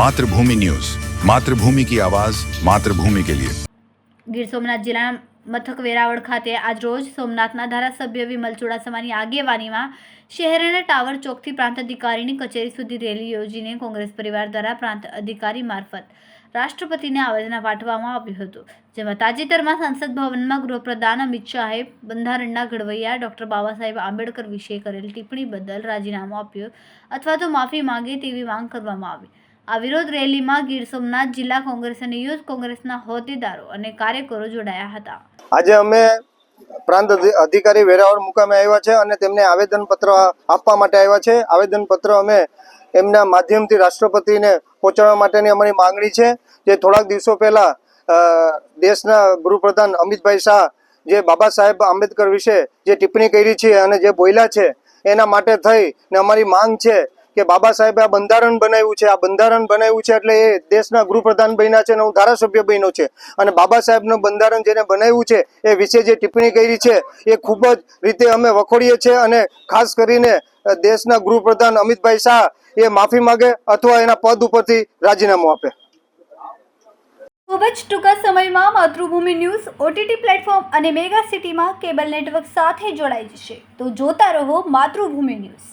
Mathrubhumi news. Mathrubhumi કી આવાઝ માતૃભૂમિ કે લિયે. ગીર સોમનાથ જિલ્લાના મથક વેરાવળ ખાતે આજરોજ સોમનાથના ધારાસભ્ય વિમલ ચુડાસમાની આગેવાનીમાં શહેરના ટાવર ચોકથી પ્રાંત અધિકારીની કચેરી સુધી રેલી યોજીને કોંગ્રેસ પરિવાર દ્વારા પ્રાંત અધિકારી મારફત રાષ્ટ્રપતિને આવેદન પાઠવવામાં આવ્યું હતું. જેમાં તાજેતરમાં સંસદ ભવનમાં ગૃહપ્રધાન અમિત શાહે બંધારણના ઘડવૈયા ડૉક્ટર બાબા સાહેબ આંબેડકર વિશે કરેલ ટિપ્પણી બદલ રાજીનામું આપ્યું અથવા તો માફી માંગે તેવી માંગ કરવામાં આવી. આ વિરોધ રેલીમાં ગીર સોમનાથ જિલ્લા કોંગ્રેસ અને યુથ કોંગ્રેસના હોદ્દેદારો અને કાર્યકરો જોડાયા હતા. આજે અમે પ્રાંત અધિકારી વેરાવળ મુકામે આવ્યા છે અને તેમને આવેદનપત્ર આપવા માટે આવ્યા છે. આવેદનપત્ર અમે એમના માધ્યમથી રાષ્ટ્રપતિને પહોંચાડવા માટેની અમારી માંગણી છે. જે થોડાક દિવસો પહેલા દેશના ગૃહપ્રધાન અમિતભાઈ શાહ, જે બાબા સાહેબ આંબેડકર વિશે જે ટિપ્પણી કરી છે અને જે બોલ્યા છે, એના માટે થઈ ને અમારી માંગ છે કે બાબા સાહેબે આ બંધારણ બનાવ્યું છે, આ બંધારણ બનાવ્યું છે એટલે એ દેશના ગૃહપ્રધાન બન્યા છે અને હું ધારાસભ્ય બન્યો છે. અને બાબા સાહેબનું બંધારણ જેને બનાવ્યું છે, એ વિશે જે ટિપ્પણી કરી છે, એ ખૂબ જ રીતે અમે વખોડીએ છીએ અને ખાસ કરીને દેશના ગૃહપ્રધાન અમિતભાઈ શાહ એ માફી માંગે અથવા એના પદ ઉપરથી રાજીનામું આપે. ખૂબ જ ટૂંકા સમયમાં માતૃભૂમિ ન્યૂઝ ઓટીટી પ્લેટફોર્મ અને મેગા સિટીમાં કેબલ નેટવર્ક સાથે જોડાઈ જશે. તો જોતા રહો માતૃભૂમિ ન્યૂઝ.